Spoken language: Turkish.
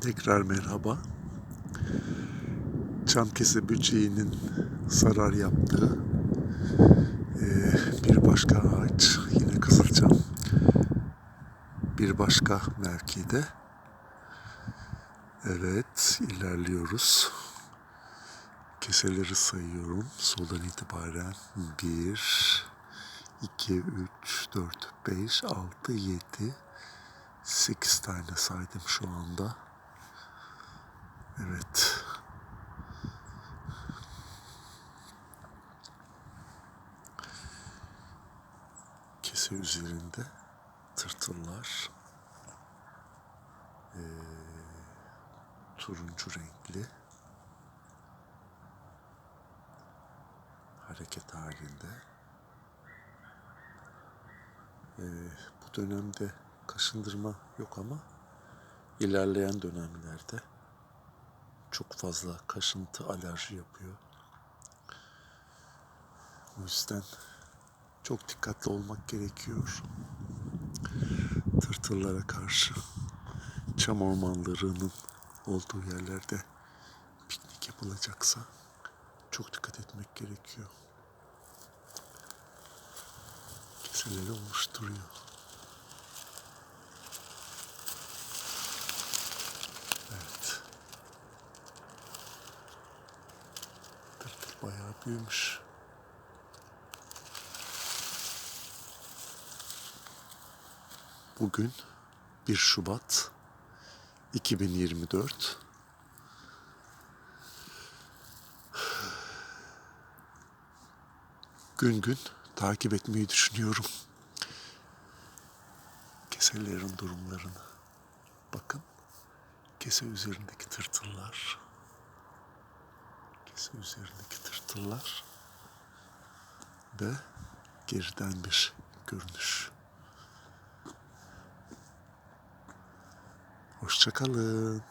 Tekrar merhaba. Çamkese böceğinin zarar yaptığı eee, bir başka ağaç yine Kızılçam. Bir başka mevkide. Evet ilerliyoruz. Keseleri sayıyorum. Soldan itibaren 1, 2, 3, 4, 5, 6, 7, 8 tane saydım şu anda. Evet. Kese üzerinde tırtıllar. Ee, turuncu renkli. Hareket halinde. Ee, bu dönemde kaşındırma yok ama ilerleyen dönemlerde çok fazla kaşıntı alerji yapıyor. O yüzden çok dikkatli olmak gerekiyor. Tırtıllara karşı çam ormanlarının olduğu yerlerde piknik yapılacaksa çok dikkat etmek gerekiyor. Keseleri oluşturuyor. Evet. Bayağı büyümüş. Bugün 1 Şubat 2024. Gün gün takip etmeyi düşünüyorum. Keselerin durumlarını. Bakın kese üzerindeki tırtıllar. Kese üzerindeki tırtıllar ve geriden bir görünüş. Hoşçakalın.